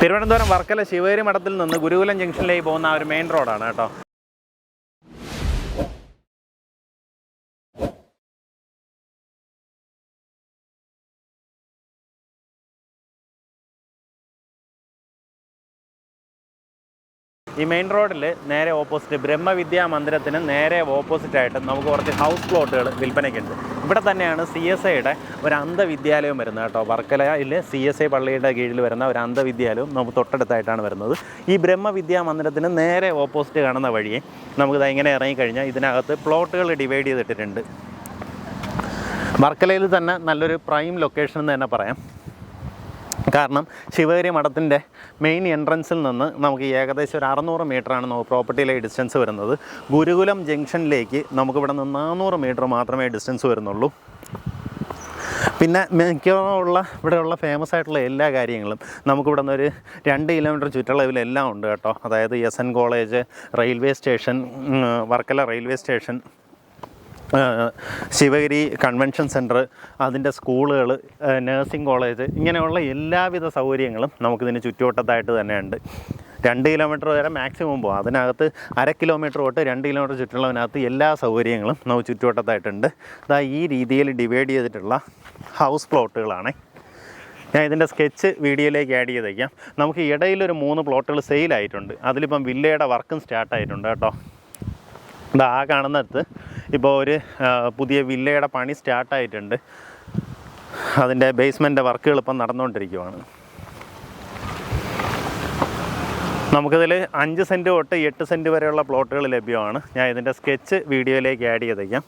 തിരുവനന്തപുരം വർക്കല ശിവേരി മഠത്തിൽ നിന്ന് ഗുരുകുലം ജംഗ്ഷനിലേക്ക് പോകുന്ന ആ ഒരു മെയിൻ റോഡാണ് കേട്ടോ. ഈ മെയിൻ റോഡിൽ നേരെ ഓപ്പോസിറ്റ് ബ്രഹ്മവിദ്യാ മന്ദിരത്തിന് നേരെ ഓപ്പോസിറ്റ് ആയിട്ട് നമുക്ക് കുറച്ച് ഹൗസ് പ്ലോട്ടുകൾ വിൽപ്പനയ്ക്കുണ്ട്. ഇവിടെ തന്നെയാണ് സി എസ് ഐയുടെ ഒരു അന്ധവിദ്യാലയം വരുന്നത് കേട്ടോ. വർക്കലയിൽ സി എസ് ഐ പള്ളിയുടെ കീഴിൽ വരുന്ന ഒരു അന്ധവിദ്യാലയം നമുക്ക് തൊട്ടടുത്തായിട്ടാണ് വരുന്നത്. ഈ ബ്രഹ്മവിദ്യാ മന്ദിരത്തിന് നേരെ ഓപ്പോസിറ്റ് കാണുന്ന വഴിയെ നമുക്കിത് ഇങ്ങനെ ഇറങ്ങിക്കഴിഞ്ഞാൽ ഇതിനകത്ത് പ്ലോട്ടുകൾ ഡിവൈഡ് ചെയ്തിട്ടിട്ടുണ്ട്. വർക്കലയിൽ തന്നെ നല്ലൊരു പ്രൈം ലൊക്കേഷൻ എന്ന് തന്നെ പറയാം. കാരണം ശിവഗിരി മഠത്തിന്റെ മെയിൻ എൻട്രൻസിൽ നിന്ന് നമുക്ക് ഏകദേശം ഒരു അറുന്നൂറ് മീറ്ററാണ് നമുക്ക് പ്രോപ്പർട്ടിയിലെ ഡിസ്റ്റൻസ് വരുന്നത്. ഗുരുകുലം ജംഗ്ഷനിലേക്ക് നമുക്കിവിടെ നിന്ന് നാനൂറ് മീറ്റർ മാത്രമേ ഡിസ്റ്റൻസ് വരുന്നുള്ളൂ. പിന്നെ മിക്കവാറുള്ള ഇവിടെയുള്ള ഫേമസ് ആയിട്ടുള്ള എല്ലാ കാര്യങ്ങളും നമുക്കിവിടെ ഒരു രണ്ട് കിലോമീറ്റർ ചുറ്റളവിലെല്ലാം ഉണ്ട് കേട്ടോ. അതായത് S N college railway station Varkala railway station Sivagiri convention centre അതിന്റെ സ്കൂളുകൾ നേഴ്സിംഗ് കോളേജ് ഇങ്ങനെയുള്ള എല്ലാവിധ സൗകര്യങ്ങളും നമുക്കിതിന് ചുറ്റുവട്ടത്തായിട്ട് തന്നെയുണ്ട്. രണ്ട് കിലോമീറ്റർ വരെ മാക്സിമം പോകാം അതിനകത്ത് അര കിലോമീറ്റർ തൊട്ട് രണ്ട് കിലോമീറ്റർ ചുറ്റുള്ളതിനകത്ത് എല്ലാ സൗകര്യങ്ങളും നമുക്ക് ചുറ്റുവട്ടത്തായിട്ടുണ്ട്. അതായത് ഈ രീതിയിൽ ഡിവൈഡ് ചെയ്തിട്ടുള്ള ഹൗസ് പ്ലോട്ടുകളാണ് ഞാൻ ഇതിന്റെ സ്കെച്ച് വീഡിയോയിലേക്ക് ആഡ് ചെയ്തേക്കാം. നമുക്ക് ഇടയിലൊരു മൂന്ന് പ്ലോട്ടുകൾ സെയിലായിട്ടുണ്ട് അതിലിപ്പം വില്ലയുടെ വർക്കും സ്റ്റാർട്ടായിട്ടുണ്ട് കേട്ടോ. ഇതാ കാണുന്നിടത്ത് ഇപ്പോൾ ഒരു പുതിയ വില്ലയുടെ പണി സ്റ്റാർട്ടായിട്ടുണ്ട്. അതിന്റെ ബേസ്മെന്റ് വർക്കുകൾ ഇപ്പം നടന്നുകൊണ്ടിരിക്കുവാണ്. നമുക്കിതിൽ അഞ്ച് സെന്റ് തൊട്ട് എട്ട് സെന്റ് വരെയുള്ള പ്ലോട്ടുകൾ ലഭ്യമാണ്. ഞാൻ ഇതിന്റെ സ്കെച്ച് വീഡിയോയിലേക്ക് ആഡ് ചെയ്തേക്കാം.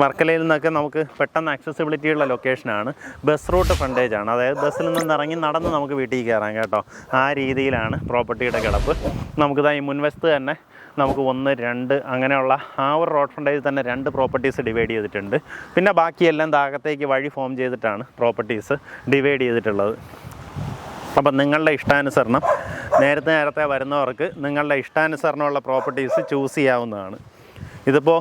വർക്കലയിൽ നിന്നൊക്കെ നമുക്ക് പെട്ടെന്ന് ആക്സസിബിലിറ്റിയുള്ള ഉള്ള ലൊക്കേഷനാണ് ബസ് റൂട്ട് ഫ്രണ്ടേജ് ആണ്. അതായത് ബസ്സിൽ നിന്ന് ഇറങ്ങി നടന്ന് നമുക്ക് വീട്ടിൽ കയറാം കേട്ടോ. ആ രീതിയിലാണ് പ്രോപ്പർട്ടിയുടെ കിടപ്പ്. നമുക്കിതാ ഈ മുൻവശത്ത് തന്നെ നമുക്ക് ഒന്ന് രണ്ട് അങ്ങനെയുള്ള ആ ഒരു റോഡ് ഫ്രണ്ടേജ് തന്നെ രണ്ട് പ്രോപ്പർട്ടീസ് ഡിവൈഡ് ചെയ്തിട്ടുണ്ട്. പിന്നെ ബാക്കിയെല്ലാം താഴത്തേക്ക് വഴി ഫോം ചെയ്തിട്ടാണ് പ്രോപ്പർട്ടീസ് ഡിവൈഡ് ചെയ്തിട്ടുള്ളത്. അപ്പം നിങ്ങളുടെ ഇഷ്ടാനുസരണം. നേരത്തെ നേരത്തെ വരുന്നവർക്ക് നിങ്ങളുടെ ഇഷ്ടാനുസരണമുള്ള പ്രോപ്പർട്ടീസ് ചൂസ് ചെയ്യാവുന്നതാണ്. ഇതിപ്പോൾ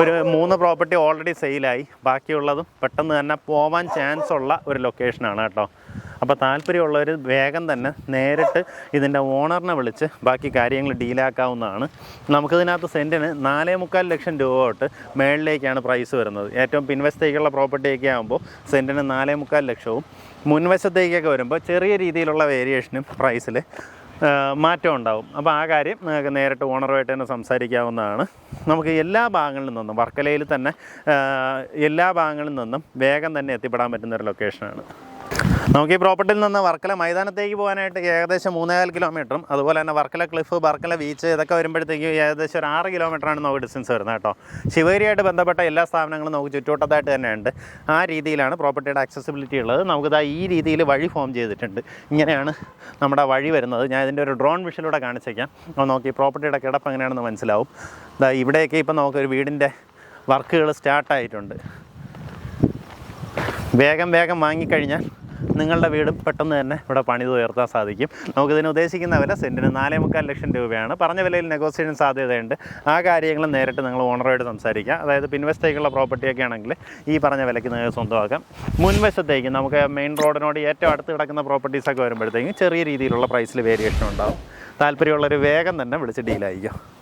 ഒരു മൂന്ന് പ്രോപ്പർട്ടി ഓൾറെഡി സെയിലായി. ബാക്കിയുള്ളതും പെട്ടെന്ന് തന്നെ പോവാൻ ചാൻസ് ഉള്ള ഒരു ലൊക്കേഷനാണ് കേട്ടോ. അപ്പോൾ താല്പര്യമുള്ളവർ വേഗം തന്നെ നേരിട്ട് ഇതിന്റെ ഓണറിനെ വിളിച്ച് ബാക്കി കാര്യങ്ങൾ ഡീലാക്കാവുന്നതാണ്. നമുക്കിതിനകത്ത് സെന്റിന് നാലേ മുക്കാൽ ലക്ഷം രൂപ തൊട്ട് മേളിലേക്കാണ് പ്രൈസ് വരുന്നത്. ഏറ്റവും പിൻവശത്തേക്കുള്ള പ്രോപ്പർട്ടിയൊക്കെ ആകുമ്പോൾ സെന്റിന് നാലേ മുക്കാൽ ലക്ഷവും മുൻവശത്തേക്കൊക്കെ വരുമ്പോൾ ചെറിയ രീതിയിലുള്ള വേരിയേഷനും പ്രൈസിൽ മാറ്റം ഉണ്ടാവും. അപ്പോൾ ആ കാര്യം നിങ്ങൾക്ക് നേരിട്ട് ഓണറുമായിട്ട് തന്നെ സംസാരിക്കാവുന്നതാണ്. നമുക്ക് എല്ലാ ഭാഗങ്ങളിൽ നിന്നും വർക്കലയിൽ തന്നെ എല്ലാ ഭാഗങ്ങളിൽ നിന്നും വേഗം തന്നെ എത്തിപ്പെടാൻ പറ്റുന്ന ഒരു ലൊക്കേഷനാണ് നമുക്ക് ഈ പ്രോപ്പർട്ടിയിൽ നിന്ന് വർക്കല മൈതാനത്തേക്ക് പോകാനായിട്ട് ഏകദേശം മൂന്നേകാൽ കിലോമീറ്ററും അതുപോലെ തന്നെ വർക്കല ക്ലിഫ് വർക്കല ബീച്ച് ഇതൊക്കെ വരുമ്പോഴത്തേക്ക് ഏകദേശം ഒരു ആറ് കിലോമീറ്ററാണ് നമുക്ക് ഡിസ്റ്റൻസ് വരുന്നത് കേട്ടോ. ശിവേരിയായിട്ട് ബന്ധപ്പെട്ട എല്ലാ സ്ഥാപനങ്ങളും നമുക്ക് ചുറ്റുവട്ടത്തായിട്ട് തന്നെയുണ്ട്. ആ രീതിയിലാണ് പ്രോപ്പർട്ടിയുടെ ആക്സസിബിലിറ്റി ഉള്ളത്. നമുക്കിതാ ഈ രീതിയിൽ വഴി ഫോം ചെയ്തിട്ടുണ്ട്. ഇങ്ങനെയാണ് നമ്മുടെ വഴി വരുന്നത്. ഞാൻ ഇതിന്റെ ഒരു ഡ്രോൺ വിഷയിലൂടെ കാണിച്ചേക്കാം. അപ്പോൾ നോക്കി പ്രോപ്പർട്ടിയുടെ കിടപ്പ് എങ്ങനെയാണെന്ന് മനസ്സിലാവും. ഇതാ ഇവിടെയൊക്കെ നമുക്ക് നമുക്കൊരു വീടിന്റെ വർക്കുകൾ സ്റ്റാർട്ടായിട്ടുണ്ട് വേഗം വേഗം വാങ്ങിക്കഴിഞ്ഞാൽ നിങ്ങളുടെ വീട് പെട്ടെന്ന് തന്നെ ഇവിടെ പണിത് ഉയർത്താൻ സാധിക്കും. നമുക്കിതിന് ഉദ്ദേശിക്കുന്ന വില സെന്റിന് നാലേ മുക്കാൽ ലക്ഷം രൂപയാണ്. പറഞ്ഞ വിലയിൽ നെഗോസിയേഷൻ സാധ്യതയുണ്ട്. ആ കാര്യങ്ങൾ നേരിട്ട് നിങ്ങൾ ഓണറുമായിട്ട് സംസാരിക്കുക അതായത് പിൻവശത്തേക്കുള്ള പ്രോപ്പർട്ടിയൊക്കെ ആണെങ്കിൽ ഈ പറഞ്ഞ വിലയ്ക്ക് നിങ്ങൾക്ക് സ്വന്തമാക്കാം. മുൻവശത്തേക്ക് നമുക്ക് മെയിൻ റോഡിനോട് ഏറ്റവും അടുത്ത് കിടക്കുന്ന പ്രോപ്പർട്ടീസൊക്കെ വരുമ്പോഴത്തേക്കും ചെറിയ രീതിയിലുള്ള പ്രൈസിൽ വേരിയേഷൻ ഉണ്ടാവും. താല്പര്യമുള്ളൊരു വേഗം തന്നെ വിളിച്ച് ഡീലായിരിക്കും